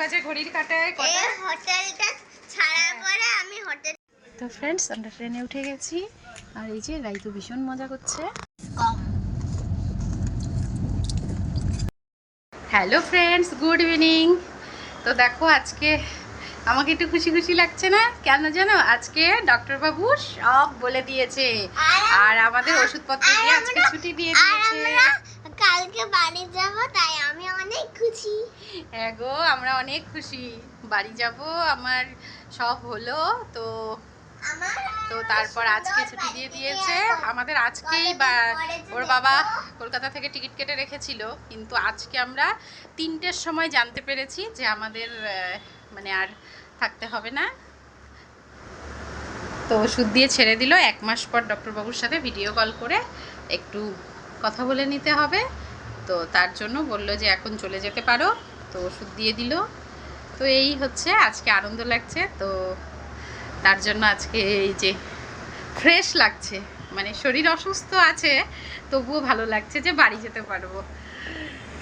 বাজে ঘড়ির কাটায় কটা? হোটেলটা ছাড়ার পরে আমি হোটেল তো ফ্রেন্ডস আমরা ট্রেনে উঠে গেছি। আর এই যে রাই তো ভীষণ মজা করছে। হ্যালো ফ্রেন্ডস গুড ইভিনিং তো দেখো আজকে আমাকে একটু খুশি খুশি লাগছে না? কেন জানো? আজকে ডক্টর বাবু সব বলে দিয়েছে। আর আমাদের ওষুধপত্র দিয়ে আজকে ছুটি দিয়ে দিয়েছে। কালকে বাড়ি যাব তাই আমি অনেক খুশি। হ্যাঁ গো আমরা অনেক খুশি। বাড়ি যাব আমার সব হলো তো তো তারপর আজকে ছুটি দিয়ে দিয়েছে। আমাদের আজকেই বা ওর বাবা কলকাতা থেকে টিকিট কেটে রেখেছিল কিন্তু আজকে আমরা তিনটের সময় জানতে পেরেছি যে আমাদের মানে আর থাকতে হবে না। তো ওষুধ দিয়ে ছেড়ে দিল। এক মাস পর ডক্টরবাবুর সাথে ভিডিও কল করে একটু কথা বলে নিতে হবে। তো তার জন্য বলল যে, এখন চলে যেতে পারো। তো ওষুধ দিয়ে দিল। তো এই হচ্ছে আজকে আনন্দ লাগছে। তো তার জন্য আজকে এই যে ফ্রেশ লাগছে। মানে শরীর অসুস্থ আছে, তবুও ভালো লাগছে যে বাড়ি যেতে পারব।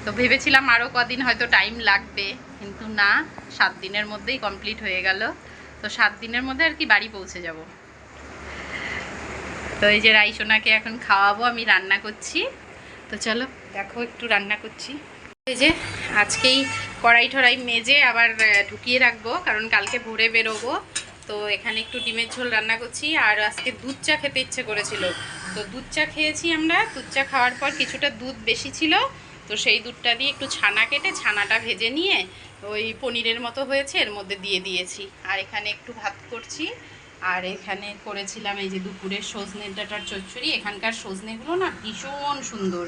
তো ভেবেছিলাম আরও কদিন হয়তো টাইম লাগবে, কিন্তু না, সাত দিনের মধ্যেই কমপ্লিট হয়ে গেল। তো সাত দিনের মধ্যে আর কি বাড়ি পৌঁছে যাব। তো এই যে রাইসোনাকে এখন খাওয়াবো, আমি রান্না করছি। তো চলো, দেখো, একটু রান্না করছি। এই যে আজকেই কড়াই ঠড়াই মেজে আবার ঢুকিয়ে রাখব, কারণ কালকে ভোরে বেরোবো। তো এখানে একটু ডিমের ঝোল রান্না করছি, আর আজকে দুধ চা খেতে ইচ্ছে করেছিল। তো দুধ চা খেয়েছি আমরা, দুধ চা খাওয়ার পর কিছুটা দুধ বেশি ছিল। তো সেই দুধটা দিয়ে একটু ছানা কেটে, ছানাটা ভেজে নিয়ে ওই পনিরের মতো হয়েছে, এর মধ্যে দিয়ে দিয়েছি। আর এখানে একটু ভাত করছি। আর এখানে করেছিলাম এই যে দুপুরের সজনে ডাটার চচ্চড়ি। এখানকার সজনেগুলো না ভীষণ সুন্দর।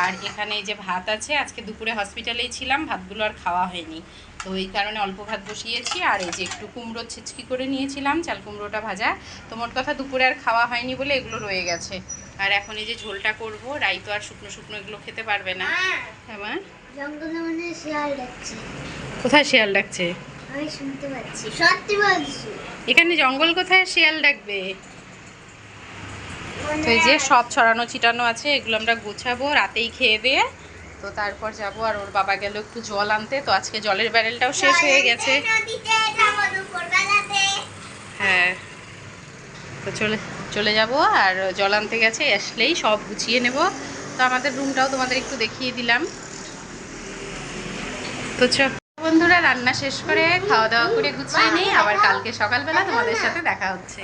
আর এখানে এই যে ভাত আছে আজকে দুপুরে হসপিটালেই ছিলাম ভাতগুলো আর খাওয়া হয়নি। তো এই কারণে অল্প ভাত বসিয়েছি। আর এই যে একটু কুমড়ো ছিচকি করে নিয়েছিলাম চাল কুমড়োটা ভাজা। তো মোট কথা দুপুরে আর খাওয়া হয়নি বলে এগুলো রয়ে গেছে। আর এখন এই যে ঝোলটা করব রাই তো আর শুকনো শুকনো এগুলো খেতে পারবে না। মনে হয় কোথায় শিয়াল ডাকছে? আমি শুনতে পাচ্ছি সত্যি বলছি। এখানে জঙ্গল কোথায়? শিয়াল ডাকবে। তো এই যে সব ছড়ানো ছিটানো আছে এগুলো আমরা গোছাবো রাতেই খেয়ে দিয়ে। তো তারপর যাব আর ওর বাবা গেল একটু জল আনতে। তো আজকে জলের ব্যারেলটাও শেষ হয়ে গেছে। হ্যাঁ। তো চলে চলে যাব আর জল আনতে গেছে আসলেই সব গুছিয়ে নেব। তো আমাদের রুমটাও তোমাদের একটু দেখিয়ে দিলাম। তো চ বন্ধুরা, রান্না শেষ করে খাওয়া দাওয়া করে গুছিয়ে নিই আবার কালকে সকালবেলা তোমাদের সাথে দেখা হচ্ছে।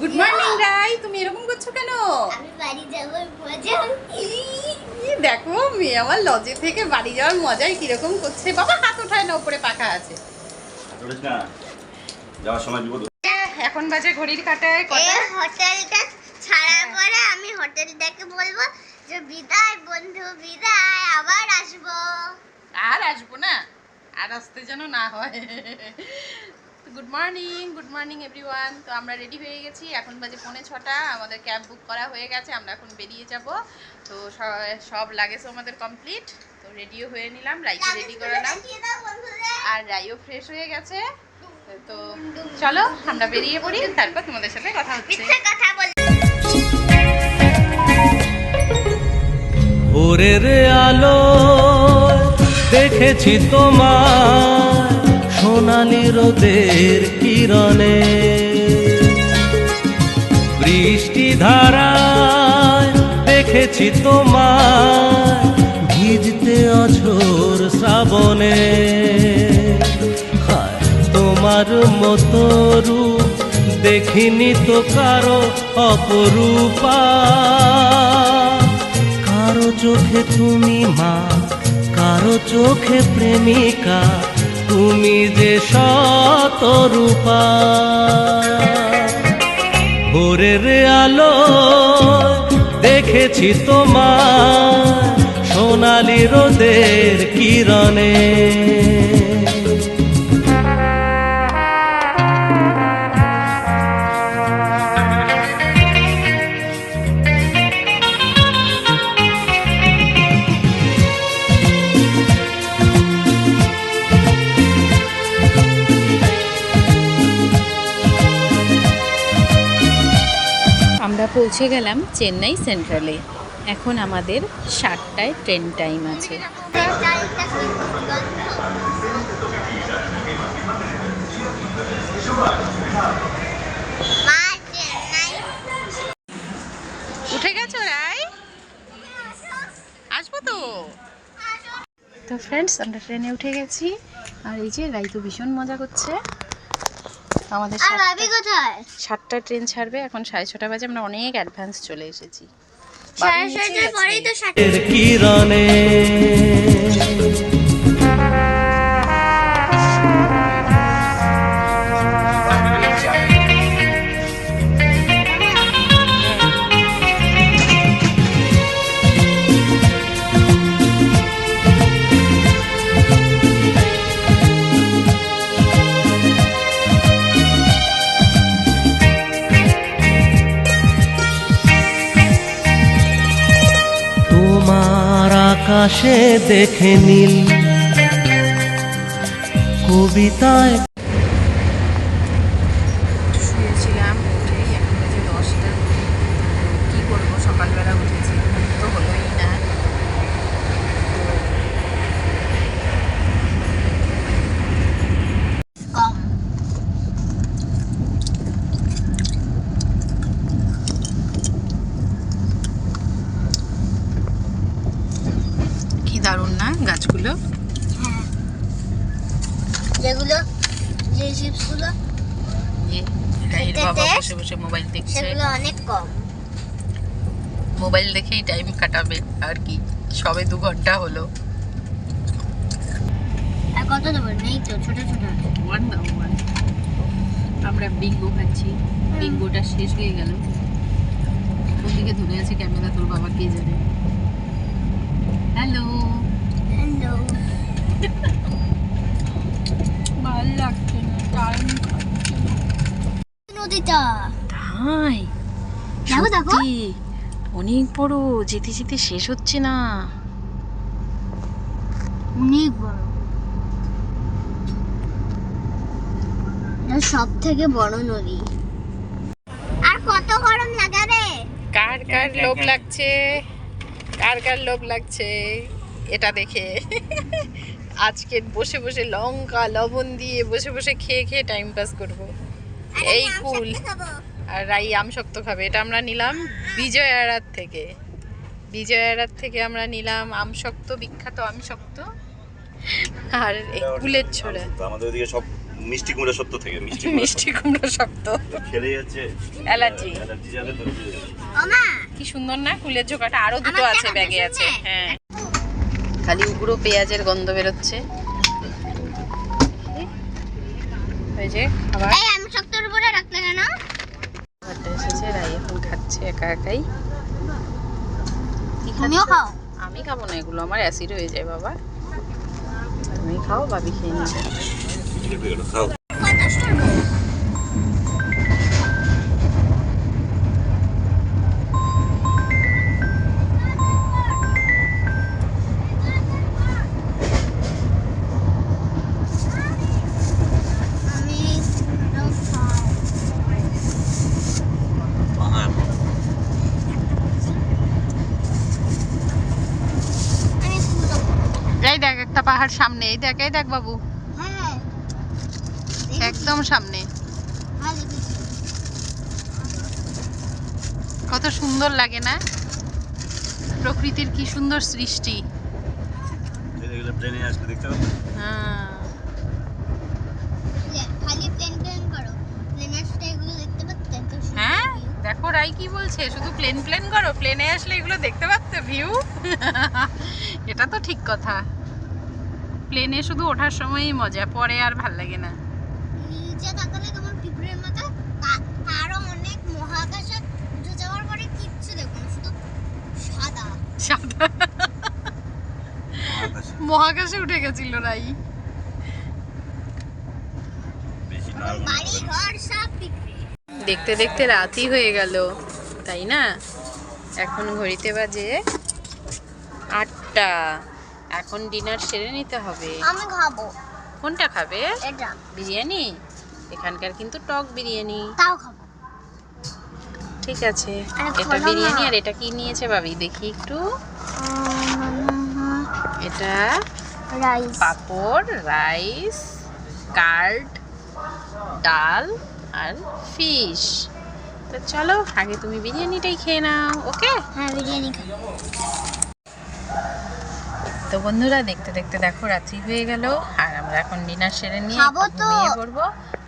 গুড মর্নিং রাই তুমি এরকম করছ কেন? দেখো, মেয়ে আমার লজে থেকে বাড়ি যাওয়ার মজাই কীরকম করছে। বাবা, হাত ওঠায় না উপরে পাখা আছে। না। যাওয়ার সময় বিপদ এখন বাজে ঘড়ির কাটায় কটা? এই হোটেলটা ছাড়ার পরে আমি হোটেলটাকে বলব যে বিদায় বন্ধু বিদায় আবার আসব। আর আসব না আর আসতে যেন না হয়। Good morning good morning everyone তো আমরা রেডি হয়ে গেছি এখন বাজে পৌনে ছটা আমাদের ক্যাব বুক করা হয়ে গেছে আমরা এখন বেরিয়ে যাব। তো সব লাগেজও আমাদের কমপ্লিট তো রেডিও হয়ে নিলাম রাইকে রেডি করালাম। আর রাইও ফ্রেশ হয়ে গেছে। তো চলো আমরা বেরিয়ে পড়ি তারপর তোমাদের সাথে কথা হচ্ছে। বল ভোরের আলো দেখেছি তোমার সোনালি রোদের কিরণে। বৃষ্টি ধারায় দেখেছি তোমার ভিজতে অঝোর শ্রাবণে। তোমার মতো রূপ, দেখিনি তো কারও অপরূপা। কারও চোখে তুমি মা, কারও চোখে প্রেমিকা, তুমি যে শতরূপা ভোরের আলো দেখেছি তোমার সোনালি রোদের কিরণে। পৌঁছে গেলাম চেন্নাই সেন্ট্রালে। এখন আমাদের সাতটায় ট্রেন টাইম আছে। উঠে গেছো রাই? আসব তো? তো ফ্রেন্ডস আমরা ট্রেনে উঠে গেছি। আর এই যে রাই তো ভীষণ মজা করছে। আমাদের আর সাতটা- ট্রেন ছাড়বে এখন সাড়ে ছটা বাজে আমরা অনেক অ্যাডভান্স চলে এসেছি। সাড়ে ছটার পরেই তো কিরণে? আকাশে দেখে নীল কবিতায়। শুয়েছিলাম উঠেই এখন বাজে দশটা। কী করব? সকালবেলা উঠেছি ঘুম তো হলোই না কম কি দারুণ না গাছগুলো? হ্যাঁ। যেগুলো যে চিপসগুলো। যে বাবা বসে বসে মোবাইল দেখছে। সেগুলো অনেক কম। মোবাইল দেখেই টাইম কাটাবে আর কি? সবে দু ঘণ্টা হলো। আর কত দেবো? নেই তো ছোট ছোট। ওয়ান ওয়ান আমরা বিঙ্গো খাচ্ছি। বিঙ্গোটা শেষ হয়ে গেল। ওদিকে ধরে আছে ক্যামেরা তোর বাবা কে জানে? হ্যালো ভালো লাগছে না টাইম নদীটা। তাই? দেখো, দেখো। অনেক বড় যেতে যেতে শেষ হচ্ছে না। অনেক বড়। সব থেকে বড় নদী। আর কত গরম লাগাবে? কার কার লোভ লাগছে? কার কার লোভ লাগছে? এটা দেখে। আজকে বসে বসে লঙ্কা লবণ দিয়ে বসে বসে খেয়ে খেয়ে টাইম পাস করব। এই কুল আর রাই আম শক্ত খাবে এটা আমরা নিলাম বিজয় আড়ার থেকে। বিজয় আড়ার থেকে আমরা নিলাম আম শক্ত বিখ্যাত আম শক্ত। আর এই কুলের ছোড়া তো আমাদের ওদিকে সব মিষ্টি কুমড়া শক্ত থেকে মিষ্টি কুমড়া মিষ্টি কুমড়ো শক্ত। খেলে যাচ্ছে অ্যালার্জি অ্যালার্জি যাবে কি সুন্দর না কুলের ঝোকাটা আরও দুটো আছে ব্যাগে আছে। হ্যাঁ। খালি উগুরো পেঁয়াজের গন্ধ বেরোচ্ছে। যে খাবার এই আমি শক্তর উপরে রাখলে কেন খাবারটা এসেছে রাই এখন খাচ্ছে একা একাই। তুমিও খাও? আমি খাব না এগুলো আমার অ্যাসিড হয়ে যায় বাবা। তুমি খাও বাবি খেয়ে নিবে। পাহাড় সামনে এই দেখ এই দেখ বাবু। হ্যাঁ। একদম সামনে। কত সুন্দর লাগে না? প্রকৃতির কি সুন্দর সৃষ্টি। এগুলো ট্রেনে আসলে দেখতে পাবো। হ্যাঁ। খালি প্লেন প্লেন করো। প্লেনের সাথে এগুলো দেখতে পাচ্ছে হ্যাঁ দেখো রাই কি বলছে? শুধু প্লেন প্লেন করো? প্লেনে আসলে এগুলো দেখতে পাচ্ছ ভিউ এটা তো ঠিক কথা। প্লেনে শুধু ওঠার সময়ই মজা পরে আর ভালো লাগে না। নিচে তাকালে তোমার পিঁপড়ের মতো তা- অনেক মহাকাশে উঠে যাওয়ার পরে কিচ্ছু দেখো না শুধু সাদা। সাদা? মহাকাশে। মহাকাশে উঠে গেছিল রাই। বাড়ি ঘর সব দেখতে দেখতে রাতই হয়ে গেল তাই না? এখন ঘড়িতে বাজে আটটা। এখন ডিনার সেরে নিতে হবে। আমি খাব। কোনটা খাবে? এটা। বিরিয়ানি? এখানকার কিন্তু টক বিরিয়ানি। তাও খাব। ঠিক আছে। এটা বিরিয়ানি আর এটা কি নিয়েছে ভাবি? দেখি একটু। এটা রাইস। পাপড় রাইস কার্ড ডাল আর ফিশ। তো চলো আগে তুমি বিরিয়ানিটাই খেয়ে নাও ওকে? হ্যাঁ বিরিয়ানি খাই তো বন্ধুরা দেখতে দেখতে দেখো রাত্রি হয়ে গেল আর আমরা এখন ডিনার সেরে নিয়ে খাব তো। ঘুমিয়ে পড়ব।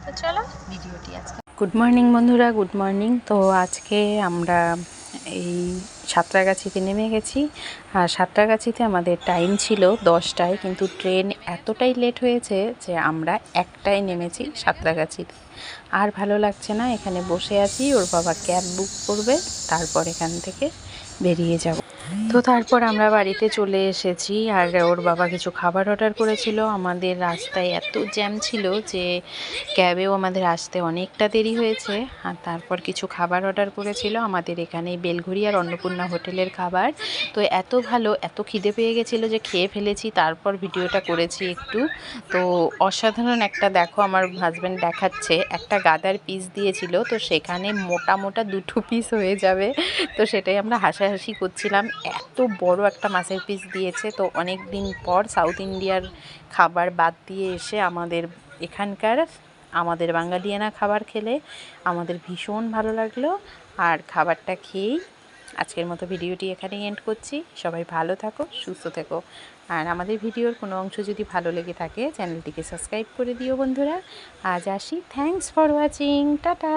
তো চলো ভিডিওটি আজকে গুড মর্নিং বন্ধুরা গুড মর্নিং তো আজকে আমরা এই সাঁতরাগাছিতে নেমে গেছি। আর সাঁতরাগাছিতে আমাদের টাইম ছিল দশটায় কিন্তু ট্রেন এতটাই লেট হয়েছে যে আমরা একটায় নেমেছি সাঁতরাগাছিতে। আর ভালো লাগছে না এখানে বসে আছি ওর বাবা ক্যাব বুক করবে তারপর এখান থেকে বেরিয়ে যাব। তো তারপর আমরা বাড়িতে চলে এসেছি আর ওর বাবা কিছু খাবার অর্ডার করেছিল। আমাদের রাস্তায় এত জ্যাম ছিল যে ক্যাবেও আমাদের আসতে অনেকটা দেরি হয়েছে। আর তারপর কিছু খাবার অর্ডার করেছিল আমাদের এখানে বেলঘড়ি আর অন্নপূর্ণা হোটেলের খাবার। তো এত ভালো, এত খিদে পেয়ে গেছিল যে খেয়ে ফেলেছি, তারপর ভিডিওটা করেছি একটু। তো অসাধারণ একটা, দেখো আমার হাজব্যান্ড দেখাচ্ছে, একটা গাদার পিস দিয়েছিল। তো সেখানে মোটা মোটা দুটো পিস হয়ে যাবে। তো সেটাই আমরা হাসাহাসি করছিলাম। এত বড় একটা মাছের পিস দিয়েছে। তো অনেক দিন পর সাউথ ইন্ডিয়ার খাবার বাদ দিয়ে এসে আমাদের এখানকার আমাদের বাঙালিয়ানা খাবার খেলে আমাদের ভীষণ ভালো লাগল। আর খাবারটা খেয়েই আজকের মতো ভিডিওটি এখানেই এন্ড করছি। সবাই ভালো থাকো, সুস্থ থেকো। আর আমাদের ভিডিওর কোনো অংশ যদি ভালো লেগে থাকে, চ্যানেলটিকে সাবস্ক্রাইব করে দিও বন্ধুরা। আজ আসি। Thanks for watching ta-ta.